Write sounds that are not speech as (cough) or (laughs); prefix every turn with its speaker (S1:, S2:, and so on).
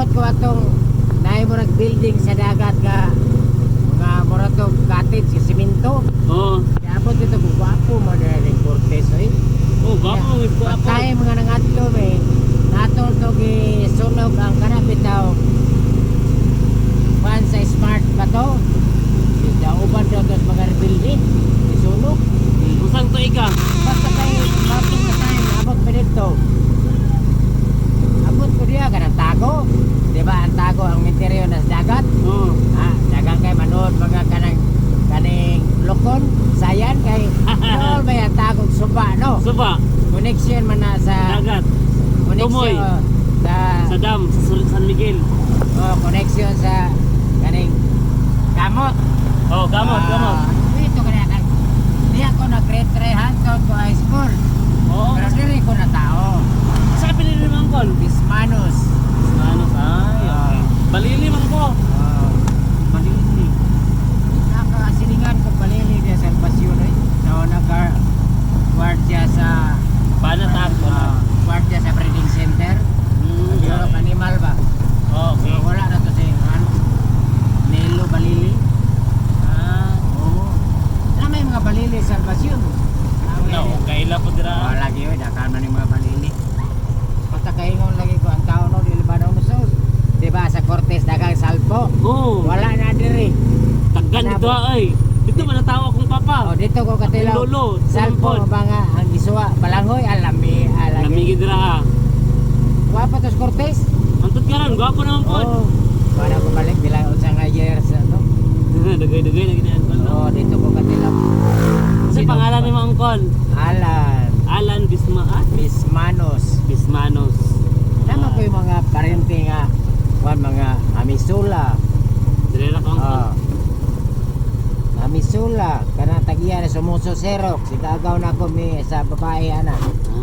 S1: atong naay mo building sa dagat nga mga mura to cottage sa simento.
S2: Oo.
S1: Kaya abot ito kung gwapo mo na rin Cortez oy.
S2: Oh, gwapo mo ko ako.
S1: Patay mga nangatlo me. Natol to gi sunog ang kanapit daw. Pan sa smart ba to? Sa uban daw to sa mga rebuilding. Isunog.
S2: Usang to ika.
S1: Basta kayo, bakit na tayo, abot pa dito. Abot ko diya, kanang tago. Di ba, ang tago ang interior ng dagat.
S2: Oo.
S1: Ah, dagang kay manood mga kanang kaning lokon, sayan kay all ba yan tagog suba, no?
S2: Suba,
S1: Connection man na sa
S2: dagat,
S1: connection
S2: Tumoy.
S1: oh, sa
S2: sa dam, sa San Miguel.
S1: oh, connection sa kaning gamot.
S2: Oh, gamot,
S1: Ah,
S2: gamot.
S1: Dito kaya kan. Di ako na grade 3 hands-on ko high school.
S2: Oo.
S1: Pero dili ko na tao.
S2: Sa pinili naman kon.
S1: Bismanos.
S2: Ano ay, okay. Balili man ko.
S1: Oh,
S2: Balili.
S1: nakasilingan ko palili dia sa Pasyon eh. So naka guardia sa
S2: Banatag ko na.
S1: ah, guardia sa breeding center.
S2: Hmm,
S1: Europe
S2: okay.
S1: animal ba?
S2: Okay.
S1: So, wala na to si ano, Nelo Balili.
S2: Ah,
S1: Oo. Na may mga balili sa Pasyon.
S2: No, kaila po
S1: Oh,
S2: dira.
S1: lagi yun, dakan man mga balili. Basta kaingon lagi ko ang tao no, dili ba daw nusos. Di ba sa Cortez dagang salpo?
S2: Oh,
S1: Wala na diri.
S2: taggan dito ay. Dito man natawa akong papa.
S1: Oh, dito ko katilaw.
S2: Lolo,
S1: Salpo nga ang isuwa balangoy alami alagi.
S2: Lamigi dira ha.
S1: Wa pa tos Cortez.
S2: Antod ka ron, gwapo naman po.
S1: Oh. Para ko balik bilang unsa nga years ano. (laughs)
S2: Dagay-dagay na ginaan ko.
S1: Oh, dito ko katilaw.
S2: Kasi
S1: Sino
S2: pangalan
S1: pa?
S2: ni Mang Angkol.
S1: Alan
S2: Alan Bisma ah?
S1: Bismanos.
S2: Bismanos.
S1: Tama ko yung mga parente nga wan mga amisula.
S2: Dire ra ko Angkol.
S1: Ah. Amisula kana tagiya na sumuso serok sigagaw na ko mi sa babae ana.
S2: Ah.